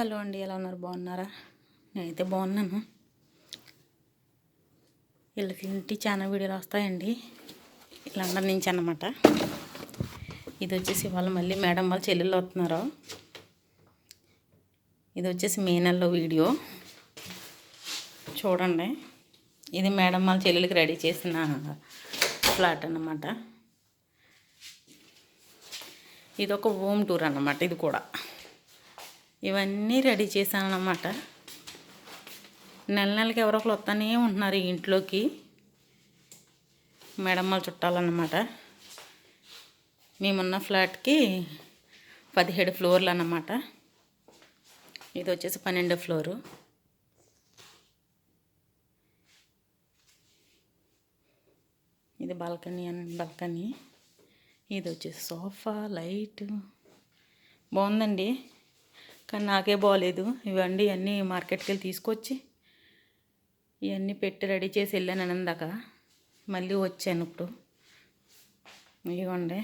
Hello అండి ఎలా ఉన్నారు? బాగున్నారా? నేనైతే బాగున్నాను. వీళ్ళకి ఇంటి చాలా వీడియోలు వస్తాయండి. లండన్ నుంచి అన్నమాట ఇది వచ్చేసి వాళ్ళు మళ్ళీ మేడం వాళ్ళు చెల్లెళ్ళు వస్తున్నారు ఇది వచ్చేసి మే నెలలో వీడియో. చూడండి. ఇది మేడం వాళ్ళ చెల్లెలకి రెడీ చేసిన ఫ్లాట్ అన్నమాట. ఇది ఒక హోమ్ టూర్ అన్నమాట ఇది కూడా. ఇవన్నీ రెడీ చేశాను అన్నమాట నెల నెలకి ఎవరో ఒకరు వస్తానే ఉంటున్నారు ఇంట్లోకి. మేడమ్మలు చుట్టాలన్నమాట. మేమున్న ఫ్లాట్కి పదిహేడు ఫ్లోర్లు అన్నమాట. ఇది వచ్చేసి పన్నెండు ఫ్లోరు. ఇది బాల్కనీ అని బాల్కనీ. ఇది వచ్చేసి సోఫా లైట్. బాగుందండి. కానీ నాకే బాగలేదు ఇవన్నీ అన్నీ మార్కెట్కి వెళ్ళి తీసుకొచ్చి ఇవన్నీ పెట్టి రెడీ చేసి వెళ్ళాను అనందాక. మళ్ళీ వచ్చాను ఇప్పుడు. ఇవ్వండి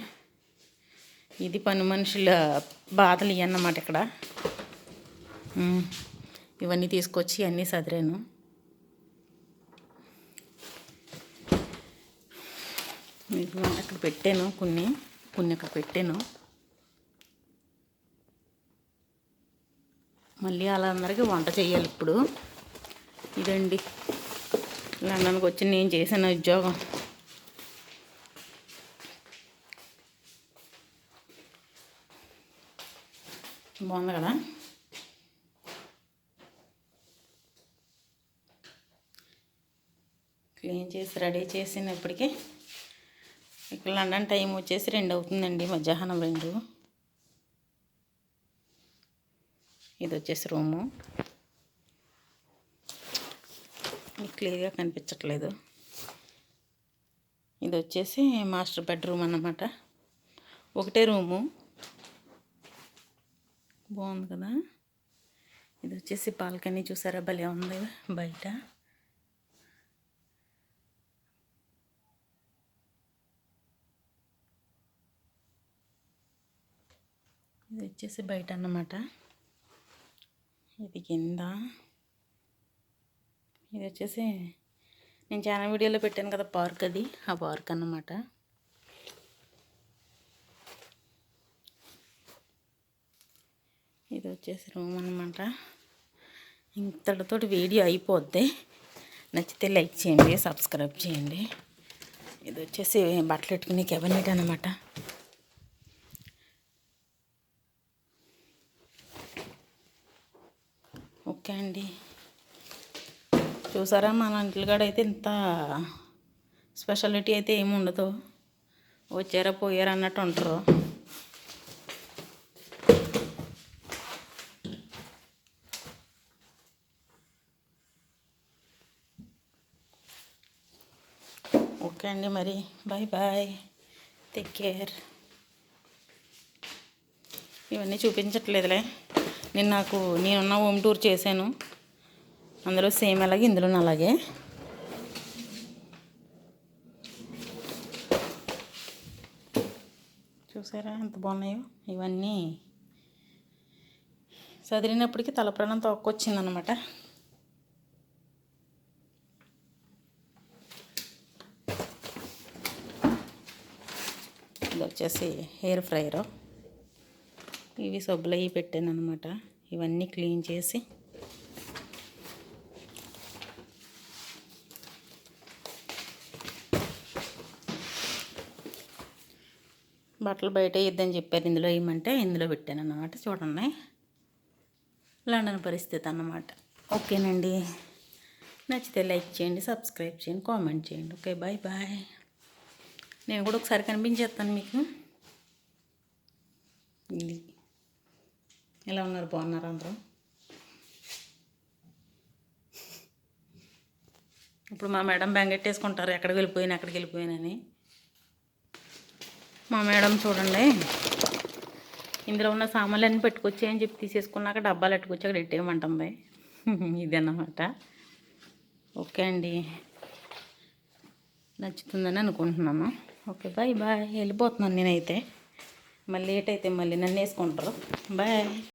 ఇది పని మనుషుల బాధలు ఇవన్నమాట ఇక్కడ. ఇవన్నీ తీసుకొచ్చి అన్నీ సదిరాను. అక్కడ పెట్టాను కొన్ని కొన్ని అక్కడ పెట్టాను. మళ్ళీ వాళ్ళందరికీ వంట చేయాలి ఇప్పుడు. ఇదండి. లండన్కి వచ్చి నేను చేసిన ఉద్యోగం. బాగుంది కదా? క్లీన్ చేసి రెడీ చేసినప్పటికీ ఇక్కడ లండన్ టైం వచ్చేసి రెండు అవుతుందండి మధ్యాహ్నం రెండు. ఇది వచ్చేసి రూము. క్లియర్గా కనిపించట్లేదు. ఇది వచ్చేసి మాస్టర్ బెడ్రూమ్ అన్నమాట. ఒకటే రూము. బాగుంది కదా? ఇది వచ్చేసి బాల్కనీ చూసారా? భలే ఉంది బయట. ఇది వచ్చేసి బయట అన్నమాట. ఇది కింద ఇది వచ్చేసి నేను చాలా వీడియోలో పెట్టాను కదా పార్క్ అది ఆ పార్క్ అన్నమాట. ఇది వచ్చేసి రూమ్ అనమాట ఇంతటితో వీడియో అయిపోద్ది. నచ్చితే లైక్ చేయండి సబ్స్క్రైబ్ చేయండి. ఇది వచ్చేసి బట్టలు పెట్టుకునే కెబినెట్ అనమాట ఓకే అండి. చూసారా మన ఇంటికాడ అయితే ఇంత స్పెషాలిటీ అయితే ఏమి ఉండదు. వచ్చారా పోయారా అన్నట్టు ఉంటారు. ఓకే అండి మరి. Bye bye. Take care. ఇవన్నీ చూపించట్లేదులే. నేను నాకు నేనున్న హోమ్ టూర్ చేశాను. అందులో సేమ్ అలాగే ఇందులో అలాగే. చూసారా ఎంత బాగున్నాయో? ఇవన్నీ చదివినప్పటికీ తలప్రాణం తోక్కొచ్చిందనమాట. ఇది వచ్చేసి హెయిర్ ఫ్రైయరు ఇవి సబ్బులు అవి పెట్టాను అనమాట ఇవన్నీ క్లీన్ చేసి బట్టలు బయట ఇద్దని చెప్పారు. ఇందులో వేయమంటే ఇందులో పెట్టాను అన్నమాట చూడండి. లండన్ పరిస్థితి అన్నమాట. ఓకేనండి. నచ్చితే లైక్ చేయండి సబ్స్క్రైబ్ చేయండి కామెంట్ చేయండి. Okay bye bye. నేను కూడా ఒకసారి కనిపించేస్తాను మీకు. ఎలా ఉన్నారు? బాగున్నారు అందరూ? ఇప్పుడు మా మేడం బెంగెట్టేసుకుంటారు ఎక్కడికి వెళ్ళిపోయినా ఎక్కడికి వెళ్ళిపోయినని మా మేడం చూడండి ఇందులో ఉన్న సామాన్లన్నీ పెట్టుకొచ్చి అని చెప్పి తీసేసుకున్నాక డబ్బాలు పెట్టుకొచ్చి అక్కడ ఇట్టేయమంటుంది ఇది అన్నమాట ఓకే అండి. నచ్చుతుందని అనుకుంటున్నాను. Okay bye bye. వెళ్ళిపోతున్నాను నేనైతే. మళ్ళీ లేట్ అయితే మళ్ళీ నన్ను వేసుకుంటారు. బాయ్.